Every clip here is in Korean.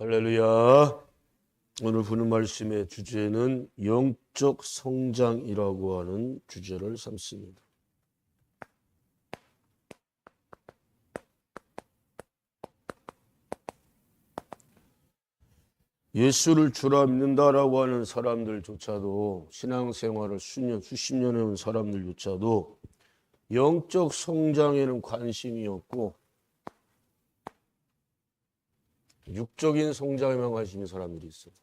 할렐루야. 오늘 보는 말씀의 주제는 영적 성장이라고 하는 주제를 삼습니다. 예수를 주라 믿는다라고 하는 사람들조차도 신앙생활을 수년, 수십 년 해온 사람들조차도 영적 성장에는 관심이 없고 육적인 성장에만 관심인 사람들이 있어요.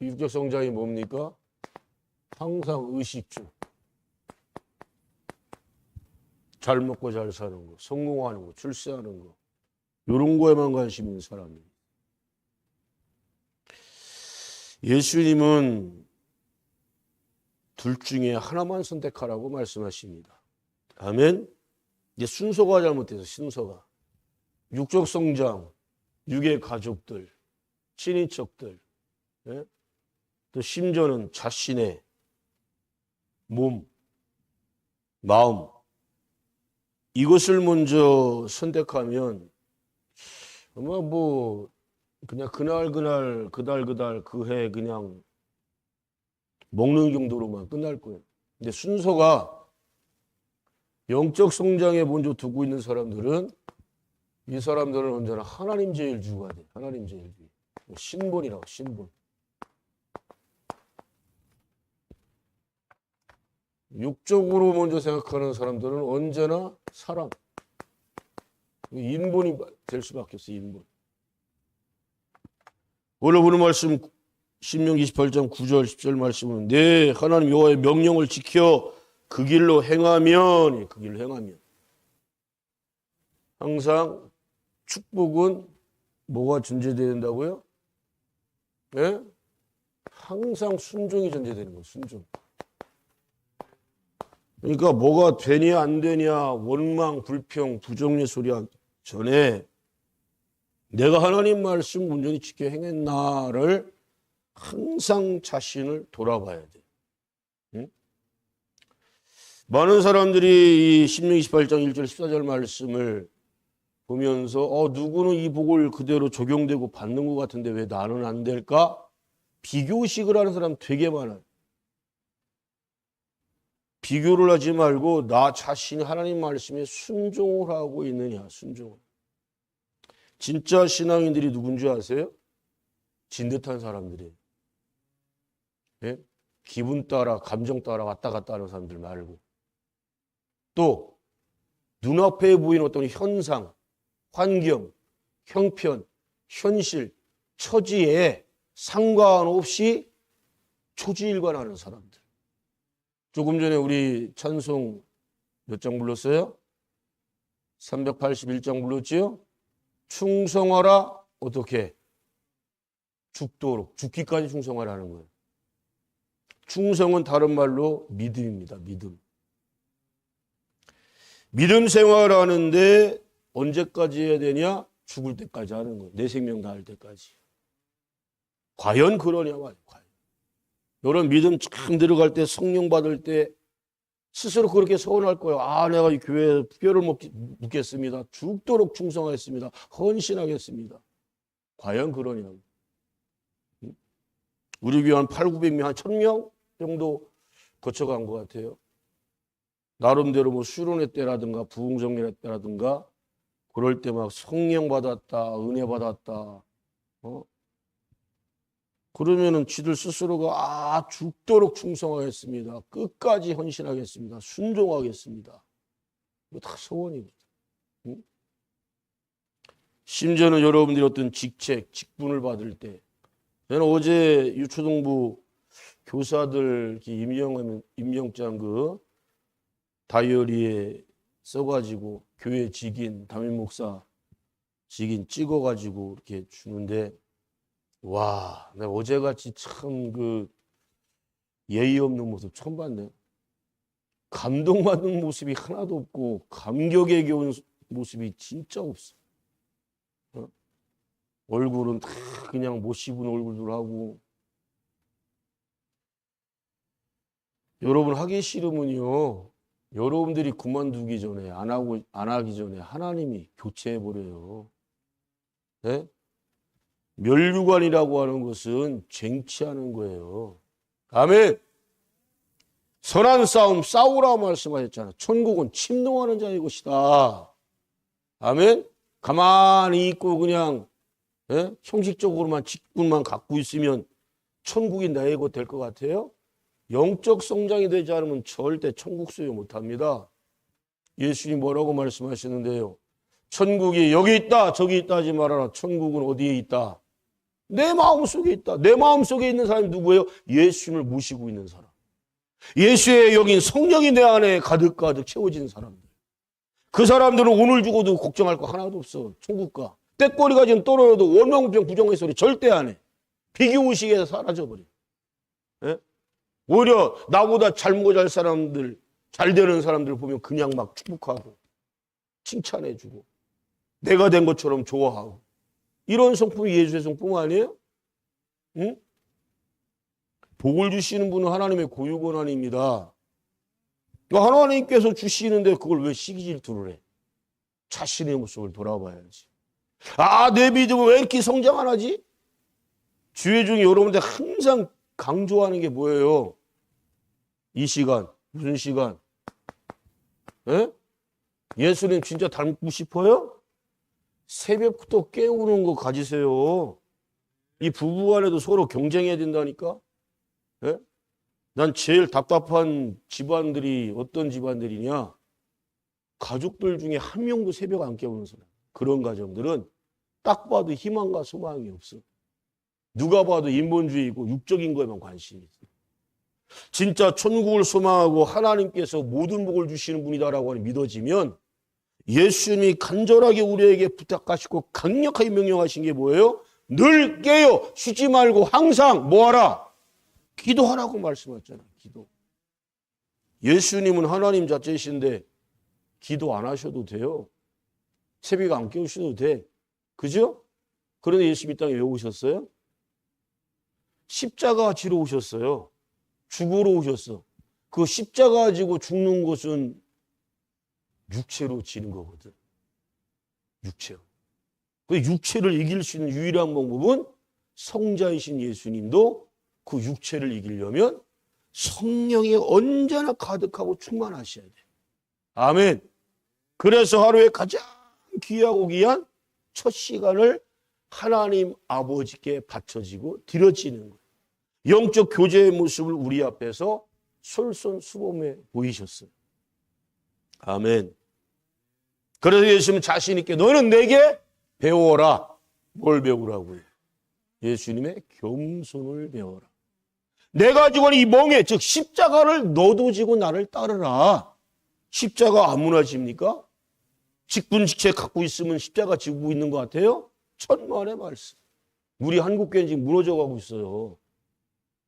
육적 성장이 뭡니까? 항상 의식주. 잘 먹고 잘 사는 거, 성공하는 거, 출세하는 거. 이런 거에만 관심 있는 사람들. 예수님은 둘 중에 하나만 선택하라고 말씀하십니다. 아멘. 이제 순서가 잘못돼서 순서가. 육적 성장, 육의 가족들, 친인척들, 예? 또 심지어는 자신의 몸, 마음 이것을 먼저 선택하면 아마 뭐 그냥 그날 그날 그달 그달 그 해 그냥 먹는 정도로만 끝날 거예요. 근데 순서가 영적 성장에 먼저 두고 있는 사람들은 이 사람들은 언제나 하나님 제일주가 돼. 하나님 제일주. 신분이라고 신분. 육적으로 먼저 생각하는 사람들은 언제나 사람. 인본이 될 수밖에 없어, 인본. 오늘 보는 말씀 신명기 28장 9절 10절 말씀은 네 하나님 여호와의 명령을 지켜 그 길로 행하면 그 길로 행하면 항상 축복은 뭐가 존재되야 된다고요? 예? 항상 순종이 존재되는 거예요. 순종. 그러니까 뭐가 되냐 안 되냐 원망 불평 부정의 소리 하기 전에 내가 하나님 말씀 온전히 지켜 행했나를 항상 자신을 돌아봐야 돼. 응? 많은 사람들이 이 신명기 18장 1절 14절 말씀을 보면서 어 누구는 이 복을 그대로 적용되고 받는 것 같은데 왜 나는 안 될까? 비교식을 하는 사람 되게 많아요. 비교를 하지 말고 나 자신이 하나님 말씀에 순종을 하고 있느냐 순종을. 진짜 신앙인들이 누군지 아세요? 진듯한 사람들이에요. 예? 기분 따라 감정 따라 왔다 갔다 하는 사람들 말고 또 눈앞에 보이는 어떤 현상 환경, 형편, 현실, 처지에 상관없이 초지일관하는 사람들. 조금 전에 우리 찬송 몇 장 불렀어요? 381장 불렀지요? 충성하라 어떻게? 죽도록 죽기까지 충성하라는 거예요. 충성은 다른 말로 믿음입니다. 믿음. 믿음 생활하는데 언제까지 해야 되냐? 죽을 때까지 하는 거예요. 내 생명 다할 때까지. 과연 그러냐 말이에요. 과연. 이런 믿음 참 들어갈 때 성령 받을 때 스스로 그렇게 서운할 거예요. 아, 내가 이 교회에 뼈를 묻겠습니다. 죽도록 충성하겠습니다. 헌신하겠습니다. 과연 그러냐고. 우리 교회 한 8, 900명, 한 1000명 정도 거쳐간 것 같아요. 나름대로 뭐 수련회 때라든가 부흥정례 때라든가 그럴 때 막 성령 받았다, 은혜 받았다. 어? 그러면은 지들 스스로가 아 죽도록 충성하겠습니다. 끝까지 헌신하겠습니다. 순종하겠습니다. 이거 다 소원입니다. 응? 심지어는 여러분들이 어떤 직책, 직분을 받을 때 저는 어제 유초등부 교사들 임명 임명장 그 다이어리에 써가지고 교회 직인 담임 목사 직인 찍어가지고 이렇게 주는데 와, 내가 어제같이 참 그 예의 없는 모습 처음 봤네. 감동받는 모습이 하나도 없고 감격에 겨운 모습이 진짜 없어. 어? 얼굴은 다 그냥 못 씹은 얼굴들 하고. 여러분 하기 싫으면요. 여러분들이 그만두기 전에 안 하고 안 하기 전에 하나님이 교체해 버려요. 네? 멸류관이라고 하는 것은 쟁취하는 거예요. 아멘. 선한 싸움 싸우라 말씀하셨잖아. 천국은 침노하는 자의 것이다. 아멘. 가만히 있고 그냥 예? 형식적으로만 직분만 갖고 있으면 천국이 나의 것 될 것 같아요? 영적 성장이 되지 않으면 절대 천국 소유 못합니다. 예수님 뭐라고 말씀하시는데요? 천국이 여기 있다 저기 있다 하지 말아라. 천국은 어디에 있다? 내 마음 속에 있다. 내 마음 속에 있는 사람이 누구예요? 예수님을 모시고 있는 사람. 예수의 여긴 성령이 내 안에 가득가득 채워진 사람들. 그 사람들은 오늘 죽어도 걱정할 거 하나도 없어. 천국가. 때꼬리가 지금 떨어져도 원망불평 부정의 소리 절대 안 해. 비교의식에서 사라져버려. 예? 오히려 나보다 잘 먹고 잘 사람들, 잘 되는 사람들 보면 그냥 막 축복하고 칭찬해주고 내가 된 것처럼 좋아하고 이런 성품이 예수의 성품 아니에요? 응? 복을 주시는 분은 하나님의 고유 권한입니다. 그러니까 하나님께서 주시는데 그걸 왜 시기 질투를 해? 자신의 모습을 돌아봐야지. 아, 내 믿음은 왜 이렇게 성장 안 하지? 주의 중에 여러분들 항상 강조하는 게 뭐예요? 이 시간, 무슨 시간? 예? 예수님 진짜 닮고 싶어요? 새벽부터 깨우는 거 가지세요. 이 부부 간에도 서로 경쟁해야 된다니까? 예? 난 제일 답답한 집안들이 어떤 집안들이냐? 가족들 중에 한 명도 새벽 안 깨우는 사람. 그런 가정들은 딱 봐도 희망과 소망이 없어. 누가 봐도 인본주의고 육적인 거에만 관심이 있어. 진짜 천국을 소망하고 하나님께서 모든 복을 주시는 분이다라고 믿어지면 예수님이 간절하게 우리에게 부탁하시고 강력하게 명령하신 게 뭐예요? 늘 깨요. 쉬지 말고 항상 뭐하라? 기도하라고 말씀하셨잖아요. 기도. 예수님은 하나님 자체이신데 기도 안 하셔도 돼요. 새벽 안 깨우셔도 돼. 그죠? 그런데 예수님 이 땅에 왜 오셨어요? 십자가 지러 오셨어요. 죽으러 오셨어. 그 십자가 지고 죽는 것은 육체로 지는 거거든. 육체로. 그 육체를 이길 수 있는 유일한 방법은 성자이신 예수님도 그 육체를 이기려면 성령이 언제나 가득하고 충만하셔야 돼. 아멘. 그래서 하루에 가장 귀하고 귀한 첫 시간을 하나님 아버지께 바쳐지고 드려지는 거예요. 영적 교제의 모습을 우리 앞에서 솔선수범해 보이셨어요. 아멘. 그래서 예수님 자신 있게 너는 내게 배워라. 뭘 배우라고요? 예수님의 겸손을 배워라. 내가 지고 이 멍에 즉 십자가를 너도 지고 나를 따르라. 십자가 아무나 집니까? 직분직체 갖고 있으면 십자가 지고 있는 것 같아요? 천만의 말씀. 우리 한국교회는 지금 무너져 가고 있어요.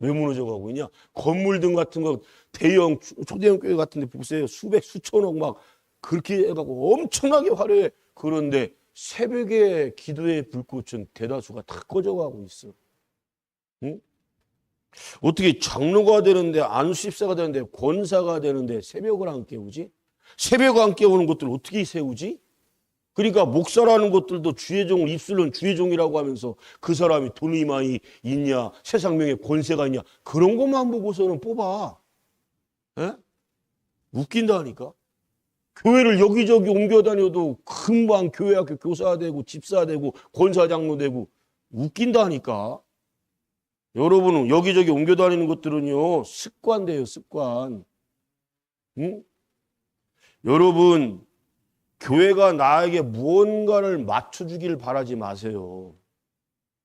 왜 무너져 가고 있냐? 건물 등 같은 거 대형 초대형 교회 같은 데 보세요. 수백 수천억 막 그렇게 해가고 엄청나게 화려해. 그런데 새벽에 기도의 불꽃은 대다수가 다 꺼져가고 있어. 응? 어떻게 장로가 되는데 안수집사가 되는데 권사가 되는데 새벽을 안 깨우지? 새벽 안 깨우는 것들 어떻게 세우지? 그러니까 목사라는 것들도 주의 종을 입술은 주의 종이라고 하면서 그 사람이 돈이 많이 있냐, 세상명에 권세가 있냐 그런 것만 보고서는 뽑아. 에? 웃긴다니까. 교회를 여기저기 옮겨 다녀도 금방 교회 학교 교사 되고 집사 되고 권사 장로 되고 웃긴다니까. 여러분은 여기저기 옮겨 다니는 것들은요 습관돼요 습관. 응? 여러분 교회가 나에게 무언가를 맞춰주기를 바라지 마세요.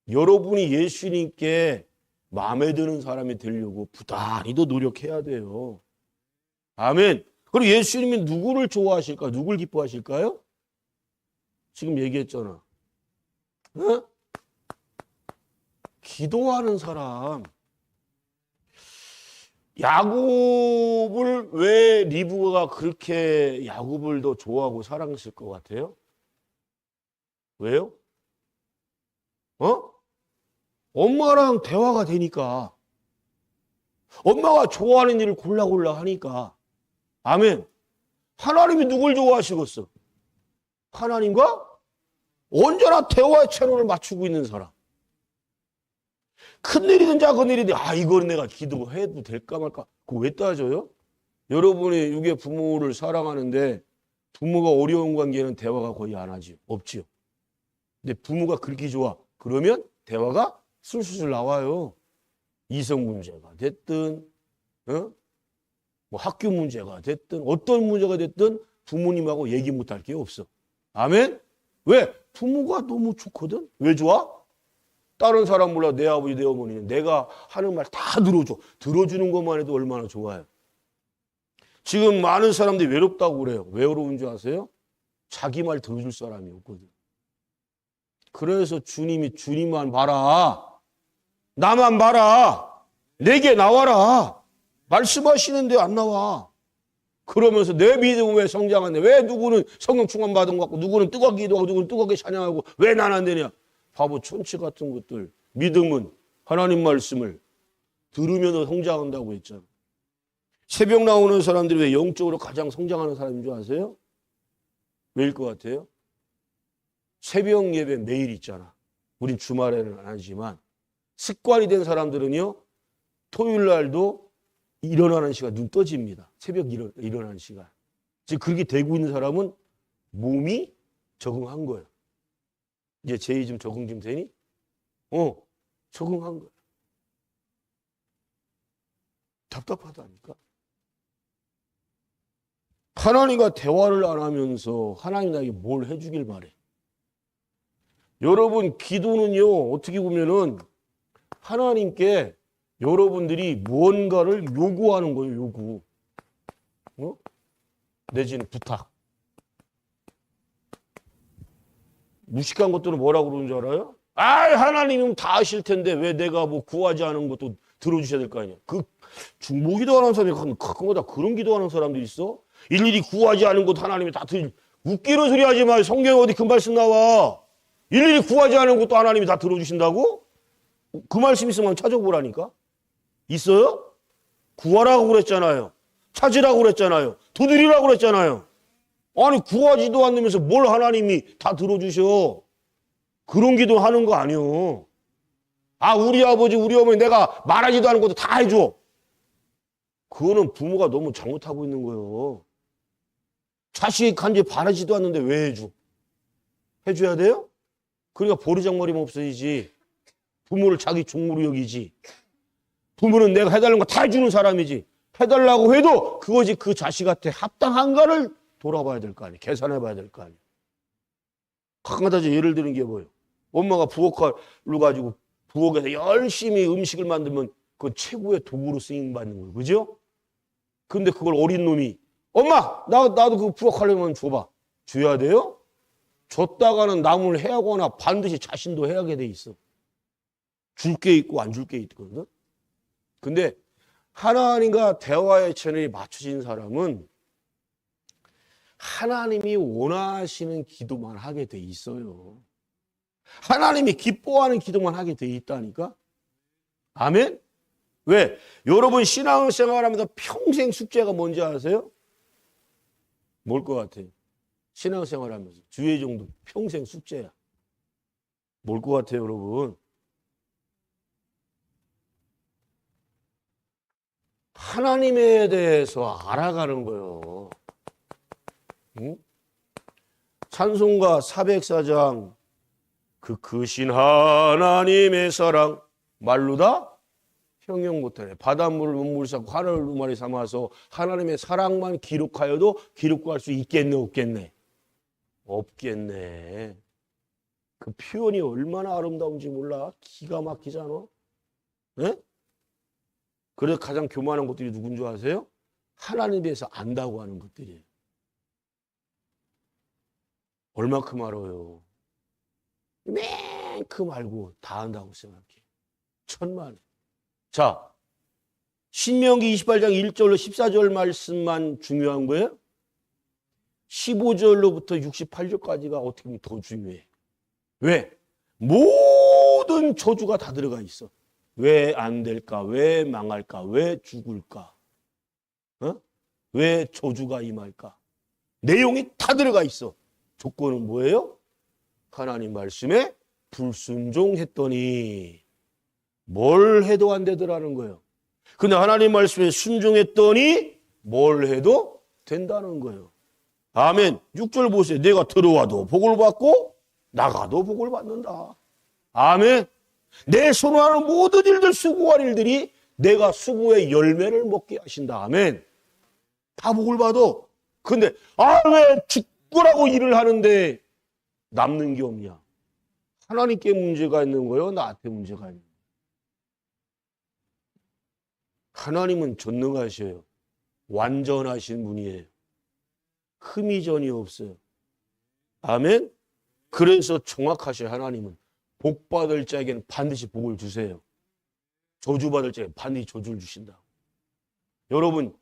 여러분이 예수님께 마음에 드는 사람이 되려고 부단히도 노력해야 돼요. 아멘. 그리고 예수님이 누구를 좋아하실까? 누굴 기뻐하실까요? 지금 얘기했잖아. 어? 기도하는 사람. 야곱을 왜 리브가 그렇게 야곱을 더 좋아하고 사랑했을 것 같아요? 왜요? 어? 엄마랑 대화가 되니까. 엄마가 좋아하는 일을 골라골라 하니까. 아멘. 하나님이 누굴 좋아하시겠어? 하나님과 언제나 대화의 채널을 맞추고 있는 사람. 큰 일이든 작은 일이든 아 이거는 내가 기도 해도 될까 말까 그거 왜 따져요? 여러분이 육의 부모를 사랑하는데 부모가 어려운 관계는 대화가 거의 안 하지요. 없지요. 근데 부모가 그렇게 좋아. 그러면 대화가 술술 나와요. 이성 문제가 됐든, 어? 뭐 학교 문제가 됐든, 어떤 문제가 됐든 부모님하고 얘기 못할 게 없어. 아멘? 왜? 부모가 너무 좋거든? 왜 좋아? 다른 사람 몰라 내 아버지 내 어머니는 내가 하는 말 다 들어줘. 들어주는 것만 해도 얼마나 좋아요. 지금 많은 사람들이 외롭다고 그래요. 왜 외로운 줄 아세요? 자기 말 들어줄 사람이 없거든. 그래서 주님이 주님만 봐라. 나만 봐라. 내게 나와라. 말씀하시는데 안 나와. 그러면서 내 믿음은 왜 성장하네? 왜 누구는 성령 충만 받은 것 같고 누구는 뜨겁게 기도하고 누구는 뜨겁게 찬양하고 왜난안 되냐? 바보 천치 같은 것들. 믿음은 하나님 말씀을 들으면서 성장한다고 했잖아. 새벽 나오는 사람들이 왜 영적으로 가장 성장하는 사람인 줄 아세요? 왜일 것 같아요? 새벽 예배 매일 있잖아. 우린 주말에는 안 하지만 습관이 된 사람들은요. 토요일 날도 일어나는 시간 눈 떠집니다. 새벽 일어, 일어나는 시간. 지금 그렇게 되고 있는 사람은 몸이 적응한 거예요. 이제 제이 좀 적응 좀 되니? 어, 적응한 거예요. 답답하다니까. 하나님과 대화를 안 하면서 하나님 나에게 뭘 해주길 바래. 여러분 기도는요 어떻게 보면은 하나님께 여러분들이 무언가를 요구하는 거예요 요구. 어? 내지는 부탁. 무식한 것들은 뭐라고 그러는 줄 알아요? 아 하나님은 다 아실 텐데 왜 내가 뭐 구하지 않은 것도 들어주셔야 될 거 아니야. 그 중보 기도하는 사람이 가끔 가다 그런 기도하는 사람들이 있어. 일일이 구하지 않은 것 하나님이 다 들. 웃기는 소리 하지 마. 성경에 어디 그 말씀 나와. 일일이 구하지 않은 것도 하나님이 다 들어주신다고? 그 말씀 있으면 찾아보라니까. 있어요? 구하라고 그랬잖아요. 찾으라고 그랬잖아요. 두드리라고 그랬잖아요. 아니 구하지도 않으면서 뭘 하나님이 다 들어주셔. 그런 기도 하는 거 아니요. 아 우리 아버지 우리 어머니 내가 말하지도 않은 것도 다 해줘. 그거는 부모가 너무 잘못하고 있는 거예요. 자식이 간지 바라지도 않는데 왜 해줘? 해줘야 돼요? 그러니까 보리장머리만 없어지지. 부모를 자기 종으로 여기지. 부모는 내가 해달라는 거 다 해주는 사람이지. 해달라고 해도 그것이 그 자식한테 합당한가를 돌아봐야 될 거 아니에요. 계산해 봐야 될 거 아니에요. 가끔가다 예를 드는 게 뭐예요? 엄마가 부엌칼로 가지고 부엌에서 열심히 음식을 만들면 그 최고의 도구로 쓰임 받는 거예요. 그죠? 근데 그걸 어린 놈이 엄마 나 나도 그 부엌칼로만 줘봐. 줘야 돼요? 줬다가는 남을 해하거나 반드시 자신도 해하게 돼 있어. 줄 게 있고 안 줄 게 있거든. 근데 하나님과 대화의 채널이 맞춰진 사람은 하나님이 원하시는 기도만 하게 돼 있어요. 하나님이 기뻐하는 기도만 하게 돼 있다니까. 아멘? 왜? 여러분 신앙생활 하면서 평생 숙제가 뭔지 아세요? 뭘 것 같아요? 신앙생활 하면서 주의 정도 평생 숙제야. 뭘 것 같아요, 여러분? 하나님에 대해서 알아가는 거예요. 응? 찬송가 404장 그 크신 하나님의 사랑 말로 다 형용 못하네. 바닷물을 눈물 삼고 하늘을 눈말이 삼아서 하나님의 사랑만 기록하여도 기록할 수 있겠네 없겠네? 없겠네. 그 표현이 얼마나 아름다운지 몰라. 기가 막히잖아. 네? 그래서 가장 교만한 것들이 누군 줄 아세요? 하나님에 대해서 안다고 하는 것들이에요. 얼마큼 알아요? 맨큼 알고 다 안다고 생각해. 천만. 자, 신명기 28장 1절로 14절 말씀만 중요한 거예요? 15절로부터 68절까지가 어떻게 보면 더 중요해. 왜? 모든 저주가 다 들어가 있어. 왜 안 될까? 왜 망할까? 왜 죽을까? 어? 왜 저주가 임할까? 내용이 다 들어가 있어. 조건은 뭐예요? 하나님 말씀에 불순종했더니 뭘 해도 안 되더라는 거예요. 근데 하나님 말씀에 순종했더니 뭘 해도 된다는 거예요. 아멘. 6절 보세요. 내가 들어와도 복을 받고 나가도 복을 받는다. 아멘. 내 손으로 하는 모든 일들 수고할 일들이 내가 수고의 열매를 먹게 하신다. 아멘. 다 복을 받아. 근데 아 왜 죽 고라고 일을 하는데 남는 게 없냐? 하나님께 문제가 있는 거예요? 나한테 문제가 있는 거예요? 하나님은 전능하셔요. 완전하신 분이에요. 흠이 전이 없어요. 아멘? 그래서 정확하셔요, 하나님은. 복 받을 자에게는 반드시 복을 주세요. 저주 받을 자에게 반드시 저주를 주신다. 여러분,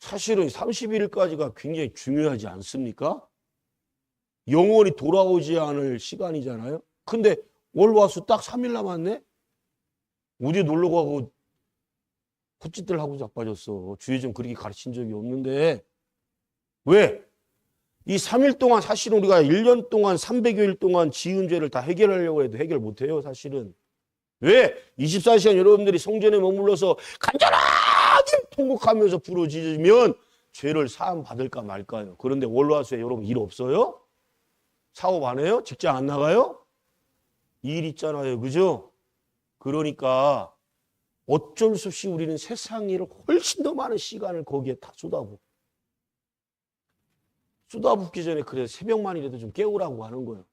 사실은 31일까지가 굉장히 중요하지 않습니까? 영원히 돌아오지 않을 시간이잖아요. 근데 월화수 딱 3일 남았네? 어디 놀러 가고 헛짓들 하고 자빠졌어. 주에 좀 그렇게 가르친 적이 없는데. 왜? 이 3일 동안 사실은 우리가 1년 동안 300여일 동안 지은 죄를 다 해결하려고 해도 해결 못 해요, 사실은. 왜? 24시간 여러분들이 성전에 머물러서 간절하게 통곡하면서 부르짖으면 죄를 사함 받을까 말까요? 그런데 월화수에 여러분 일 없어요? 사업 안 해요? 직장 안 나가요? 일 있잖아요. 그죠? 그러니까 어쩔 수 없이 우리는 세상 일을 훨씬 더 많은 시간을 거기에 다 쏟아붓고 쏟아붓기 전에 그래 새벽만이라도 좀 깨우라고 하는 거예요.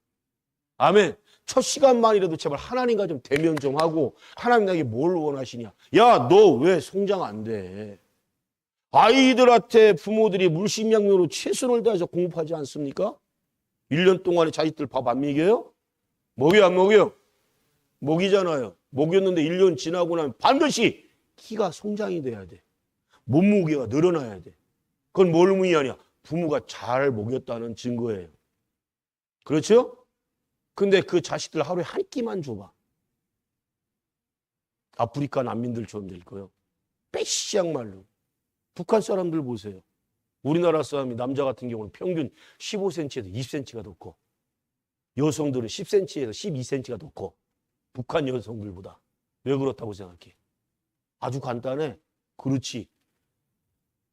아멘. 첫 시간만이라도 제발 하나님과 좀 대면 좀 하고 하나님 나에게 뭘 원하시냐. 야, 너 왜 성장 안 돼? 아이들한테 부모들이 물심양면으로 최선을 다해서 공부하지 않습니까? 1년 동안에 자식들 밥 안 먹여요? 먹여 안 먹여? 먹이잖아요. 먹였는데 1년 지나고 나면 반드시 키가 성장이 돼야 돼. 몸무게가 늘어나야 돼. 그건 뭘 의미하냐? 부모가 잘 먹였다는 증거예요. 그렇죠? 근데 그 자식들 하루에 한 끼만 줘봐. 아프리카 난민들처럼 될 거예요. 빼시양 말로. 북한 사람들 보세요. 우리나라 사람이 남자 같은 경우는 평균 15cm에서 20cm가 더 커. 여성들은 10cm에서 12cm가 더 커. 북한 여성들보다. 왜 그렇다고 생각해? 아주 간단해. 그렇지.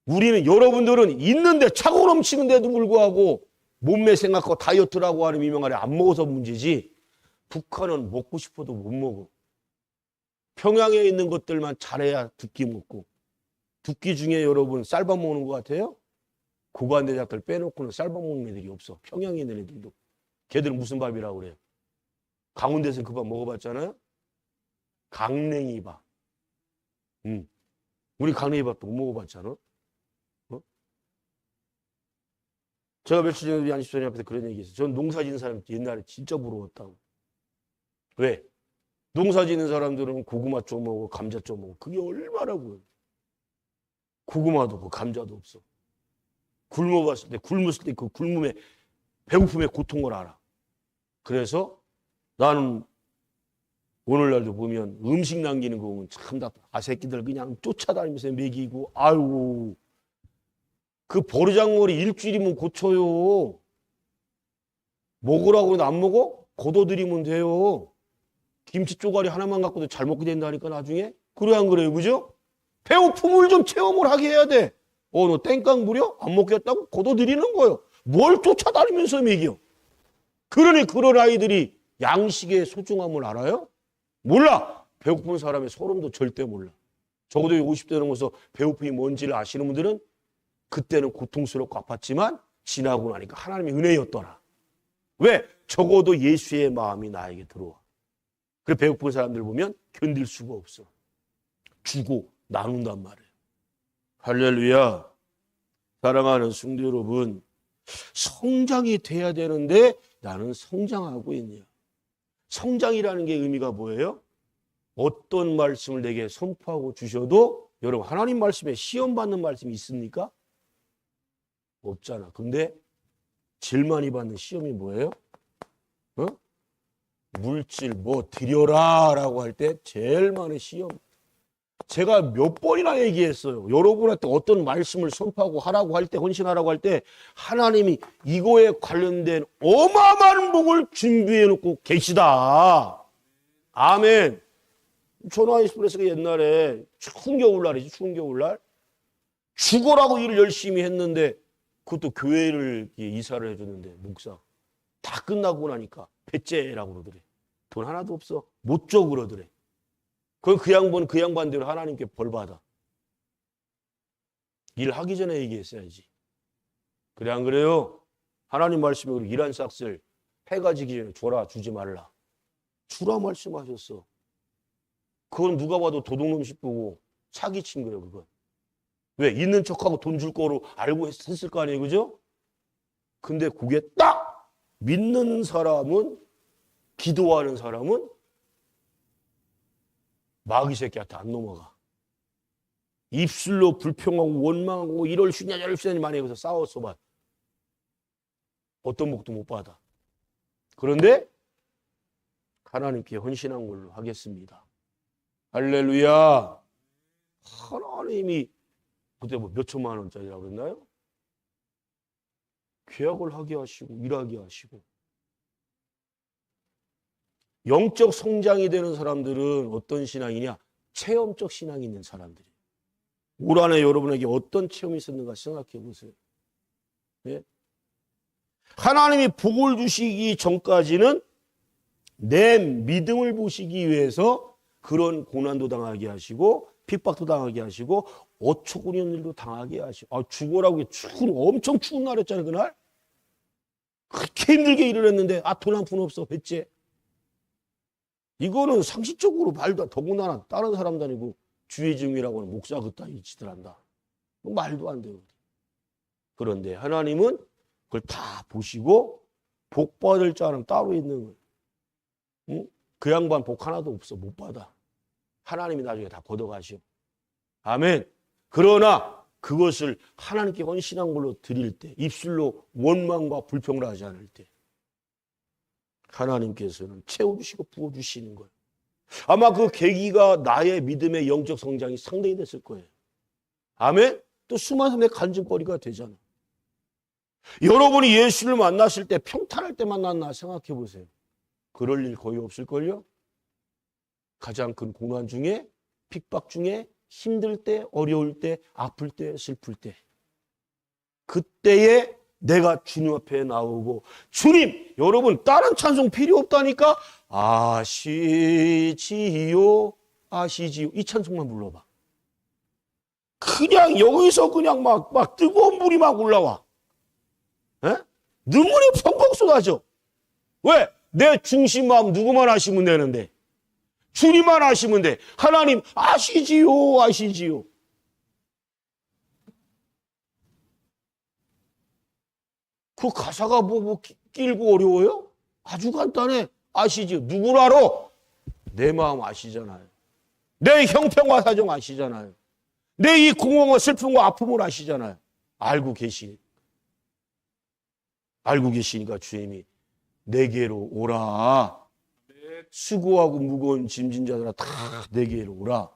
우리는 여러분들은 있는데 차고 넘치는데도 불구하고 몸매 생각하고 다이어트라고 하는 미명 아래 안 먹어서 문제지. 북한은 먹고 싶어도 못 먹어. 평양에 있는 것들만 잘해야 두 끼 먹고. 두 끼 중에 여러분 쌀밥 먹는 것 같아요? 고관대작들 빼놓고는 쌀밥 먹는 애들이 없어. 평양에 있는 애들도. 걔들은 무슨 밥이라고 그래요? 강원도에서 그 밥 먹어봤잖아요? 강냉이 밥. 음. 우리 강냉이 밥도 못 먹어봤잖아? 어? 제가 며칠 전에 우리 안식소님 앞에서 그런 얘기 했어요. 전 농사 짓는 사람 옛날에 진짜 부러웠다고. 왜? 농사 짓는 사람들은 고구마 좀 먹고 감자 좀 먹고 그게 얼마라고요. 고구마도 없고 감자도 없어. 굶어봤을 때 굶었을 때 그 굶음의 배고픔의 고통을 알아. 그래서 나는 오늘날도 보면 음식 남기는 거 보면 참 답답해. 아 새끼들 그냥 쫓아다니면서 먹이고 아이고 그 버르장머리 일주일이면 고쳐요. 먹으라고 해도 안 먹어? 걷어들이면 돼요. 김치 쪼가리 하나만 갖고도 잘 먹게 된다니까 나중에. 그래 안 그래요? 그죠? 배고픔을 좀 체험을 하게 해야 돼. 어, 너 땡깡 부려? 안 먹겠다고? 걷어들이는 거예요. 뭘 쫓아다니면서 먹여? 그러니 그런 아이들이 양식의 소중함을 알아요? 몰라. 배고픈 사람의 소름도 절대 몰라. 적어도 50대 넘어서 배고픔이 뭔지를 아시는 분들은 그때는 고통스럽고 아팠지만 지나고 나니까 하나님의 은혜였더라. 왜? 적어도 예수의 마음이 나에게 들어와. 그래 배고픈 사람들 보면 견딜 수가 없어. 주고 나눈단 말이에요. 할렐루야. 사랑하는 성도 여러분, 성장이 돼야 되는데 나는 성장하고 있냐? 성장이라는 게 의미가 뭐예요? 어떤 말씀을 내게 선포하고 주셔도 여러분 하나님 말씀에 시험 받는 말씀이 있습니까? 없잖아. 근데 제일 많이 받는 시험이 뭐예요? 어? 물질 뭐 드려라라고 할 때 제일 많은 시험. 제가 몇 번이나 얘기했어요. 여러분한테 어떤 말씀을 선포하고 하라고 할 때, 헌신하라고 할 때, 하나님이 이거에 관련된 어마어마한 복을 준비해 놓고 계시다. 아멘. 전화 이스프레스가 옛날에 추운 겨울날이지, 추운 겨울날. 죽어라고 일을 열심히 했는데, 그것도 교회를 이사를 해줬는데, 목사. 다 끝나고 나니까, 배째라고 그러더래. 돈 하나도 없어. 못 줘, 그러더래. 그건 그 양반, 그 양반대로 하나님께 벌 받아. 일하기 전에 얘기했어야지. 그래, 안 그래요? 하나님 우리 일한 싹쓸 해가 지기 전에 줘라, 주지 말라. 주라 말씀하셨어. 그건 누가 봐도 도둑놈 싶고 사기친 거예요, 그건. 왜? 있는 척하고 돈 줄 거로 알고 했, 했을 거 아니에요, 그죠? 근데 그게 딱 믿는 사람은, 기도하는 사람은 마귀 새끼한테 안 넘어가. 입술로 불평하고 원망하고 이럴 수냐 저럴 수냐 많이 해서 싸웠어 봐. 어떤 목도 못 받아. 그런데 하나님께 헌신한 걸로 하겠습니다. 할렐루야. 하나님이 그때 뭐 몇 천만 원짜리라고 그랬나요? 계약을 하게 하시고 일하게 하시고 영적 성장이 되는 사람들은 어떤 신앙이냐? 체험적 신앙이 있는 사람들이에요. 올 한해 여러분에게 어떤 체험이 있었는가 생각해 보세요. 네? 하나님이 복을 주시기 전까지는 내 믿음을 보시기 위해서 그런 고난도 당하게 하시고 핍박도 당하게 하시고 어처구니 일도 당하게 하시고 아, 죽어라고 추운 엄청 추운 날이었잖아요 그날 그렇게 힘들게 일을 했는데 아 돈 한 푼 없어 했지 이거는 상식적으로 말도 안, 더군다나 다른 사람도 아니고 주의 증이라고는 목사 그따위 짓을 한다. 말도 안 돼요. 그런데 하나님은 그걸 다 보시고 복 받을 자는 따로 있는 거예요. 응? 그 양반 복 하나도 없어. 못 받아. 하나님이 나중에 다 걷어가시오. 아멘. 그러나 그것을 하나님께 헌신한 걸로 드릴 때, 입술로 원망과 불평을 하지 않을 때, 하나님께서는 채워주시고 부어주시는 거예요. 아마 그 계기가 나의 믿음의 영적 성장이 상당히 됐을 거예요. 아멘? 또 수많은 사람의 간증거리가 되잖아. 여러분이 예수를 만났을 때 평탄할 때 만났나 생각해 보세요. 그럴 일 거의 없을걸요? 가장 큰 고난 중에, 핍박 중에, 힘들 때, 어려울 때, 아플 때, 슬플 때. 그때에 내가 주님 앞에 나오고 주님 여러분 다른 찬송 필요 없다니까? 아시지요? 아시지요? 이 찬송만 불러봐. 그냥 여기서 그냥 막, 막 뜨거운 물이 막 올라와. 에? 눈물이 펑펑 쏟아져. 왜? 내 중심 마음 누구만 아시면 되는데? 주님만 아시면 돼. 하나님 아시지요? 아시지요 그 가사가 뭐, 뭐 길고 어려워요? 아주 간단해. 아시죠? 알아? 내 마음 아시잖아요. 내 형평과 사정 아시잖아요. 내 이 공허와 슬픔과 아픔을 아시잖아요. 알고 계시. 알고 계시니까 주님이 내게로 오라. 수고하고 무거운 짐진 자들아 다 내게로 오라.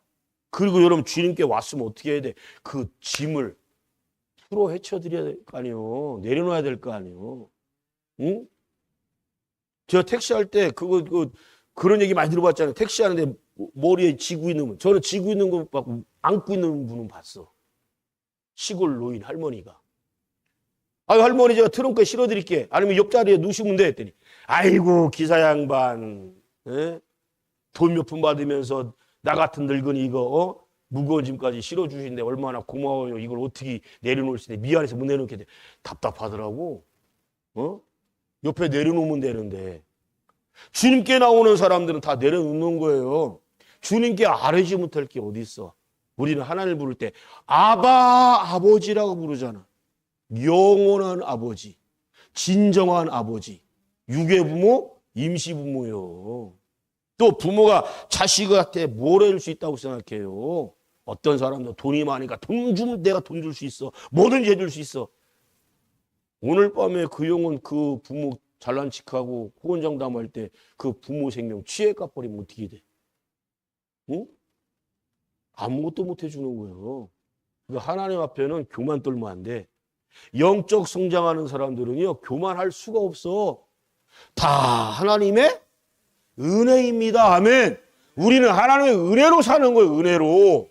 그리고 여러분 주님께 왔으면 어떻게 해야 돼? 그 짐을 풀어 헤쳐드려야 될 거 아니에요. 내려놔야 될 거 아니에요. 응? 저 택시 할 때 그거 그 그런 얘기 많이 들어봤잖아요. 택시 하는데 머리에 지고 있는 분. 저는 지고 있는 거 받고 안고 있는 분은 봤어. 시골 노인 할머니가. 아유 할머니 제가 트렁크에 실어드릴게. 아니면 옆자리에 누시면 돼 했더니 아이고 기사 양반 예? 돈몇 푼 받으면서 나 같은 늙은이 이거 어? 무거운 짐까지 실어주시는데 얼마나 고마워요. 이걸 어떻게 내려놓을 수 있는데 미안해서 못 내놓게 돼. 답답하더라고. 어? 옆에 내려놓으면 되는데. 주님께 나오는 사람들은 다 내려놓는 거예요. 주님께 아뢰지 못할 게 어디 있어. 우리는 하나님을 부를 때 아바 아버지라고 부르잖아. 영원한 아버지, 진정한 아버지, 유괴부모, 임시부모요. 또 부모가 자식한테 뭘 해줄 수 있다고 생각해요. 어떤 사람도 돈이 많으니까 돈 주면 내가 돈 줄 수 있어. 뭐든지 해줄 수 있어. 오늘 밤에 그 영혼 그 부모 잘난 척하고 호언장담할 때 그 부모 생명 취해 가버리면 어떻게 돼? 응? 아무것도 못 해주는 거예요. 그러니까 하나님 앞에는 교만 떨면 안 돼. 영적 성장하는 사람들은요, 교만할 수가 없어. 다 하나님의 은혜입니다. 아멘. 우리는 하나님의 은혜로 사는 거예요, 은혜로.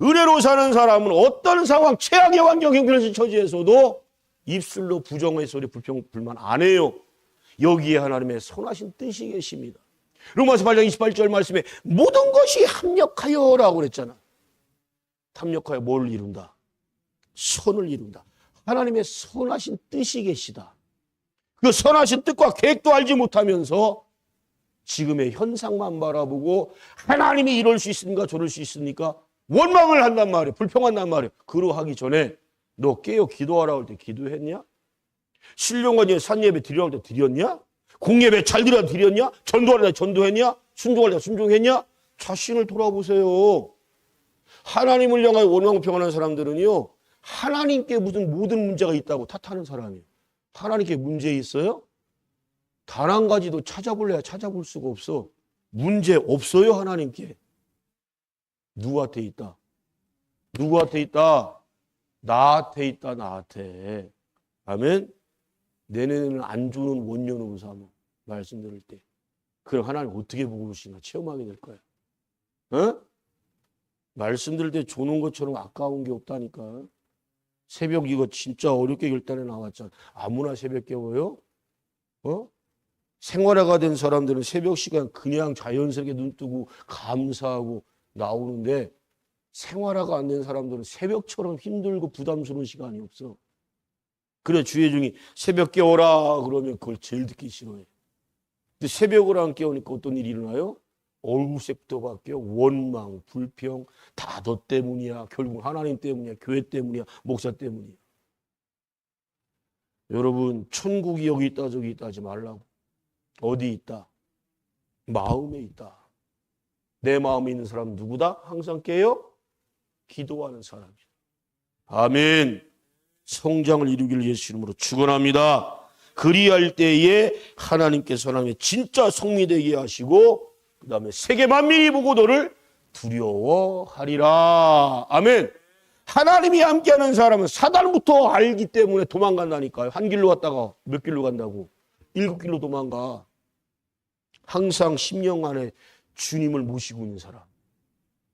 은혜로 사는 사람은 어떤 상황, 최악의 환경, 형편에서 처지에서도 입술로 부정의 소리, 불평, 불만 안 해요. 여기에 하나님의 선하신 뜻이 계십니다. 로마서 8장 28절 말씀에 모든 것이 합력하여라고 그랬잖아. 합력하여 뭘 이룬다? 선을 이룬다. 하나님의 선하신 뜻이 계시다. 그 선하신 뜻과 계획도 알지 못하면서 지금의 현상만 바라보고 하나님이 이럴 수 있습니까? 저럴 수 있습니까? 원망을 한단 말이에요. 불평한단 말이에요. 그러하기 전에 너 깨어 기도하라고 할 때 기도했냐? 신령관이 산예배 드리라고 할 때 드렸냐? 공예배 잘 드리라 드렸냐? 전도할 때 전도했냐? 순종할 때 순종했냐? 자신을 돌아보세요. 하나님을 향하여 원망 평하는 사람들은요. 하나님께 무슨 모든 문제가 있다고 탓하는 사람이에요. 하나님께 문제 있어요? 단 한 가지도 찾아볼래야 찾아볼 수가 없어. 문제 없어요, 하나님께. 누구한테 있다? 누구한테 있다? 나한테 있다, 나한테. 아멘? 내년에는 안 좋은 원년으로 삼아. 말씀 들을 때. 그럼 하나님 어떻게 보고 계시나 체험하게 될 거야. 어? 말씀 들을 때 조는 것처럼 아까운 게 없다니까. 새벽 이거 진짜 어렵게 결단에 나왔잖아. 아무나 새벽 깨워요? 어? 생활화가 된 사람들은 새벽 시간 그냥 자연스럽게 눈 뜨고 감사하고 나오는데 생활화가 안 된 사람들은 새벽처럼 힘들고 부담스러운 시간이 없어. 그래 주의 중이 새벽 깨워라 그러면 그걸 제일 듣기 싫어해. 근데 새벽을 안 깨우니까 어떤 일이 일어나요? 얼굴색도 바뀌어 원망, 불평 다 너 때문이야. 결국 하나님 때문이야. 교회 때문이야. 목사 때문이야. 여러분 천국이 여기 있다 저기 있다 하지 말라고. 어디 있다? 마음에 있다. 내 마음에 있는 사람 누구다? 항상 깨요? 기도하는 사람이다. 아멘. 성장을 이루기를 예수 이름으로 축원합니다. 그리할 때에 하나님께서 하나님의 진짜 성미되게 하시고 그 다음에 세계 만민이 보고 너를 두려워하리라. 아멘. 하나님이 함께하는 사람은 사단부터 알기 때문에 도망간다니까요. 한 길로 갔다가 몇 길로 간다고. 일곱 길로 도망가. 항상 10년 안에 주님을 모시고 있는 사람.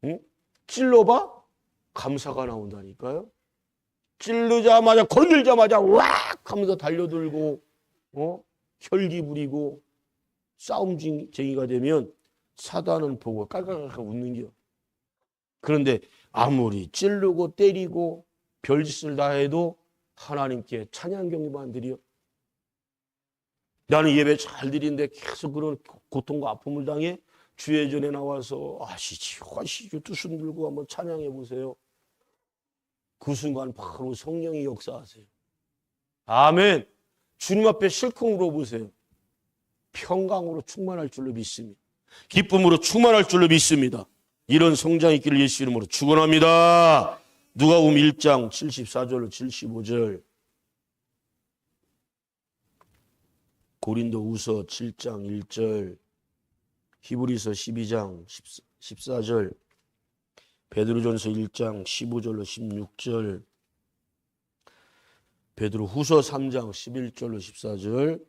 응? 찔러봐? 감사가 나온다니까요. 찔르자마자 건들자마자 왁 하면서 달려들고 어? 혈기 부리고 싸움쟁이가 되면 사단은 보고 깔깔깔 웃는겨. 그런데 아무리 찔르고 때리고 별짓을 다 해도 하나님께 찬양 경배만 드려. 나는 예배 잘 드리는데 계속 그런 고통과 아픔을 당해 주의 전에 나와서 아시지요 아시지요 두 손 들고 한번 찬양해 보세요. 그 순간 바로 성령이 역사하세요. 아멘. 주님 앞에 실컷 물어보세요. 평강으로 충만할 줄로 믿습니다. 기쁨으로 충만할 줄로 믿습니다. 이런 성장 있기를 예수 이름으로 축원합니다. 누가복음 1장 74절로 75절. 고린도후서 7장 1절. 히브리서 12장 14절. 베드로전서 1장 15절로 16절. 베드로 후서 3장 11절로 14절.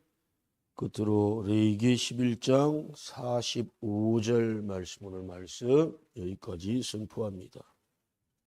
끝으로 레이기 11장 45절 말씀 오늘 말씀 여기까지 선포합니다.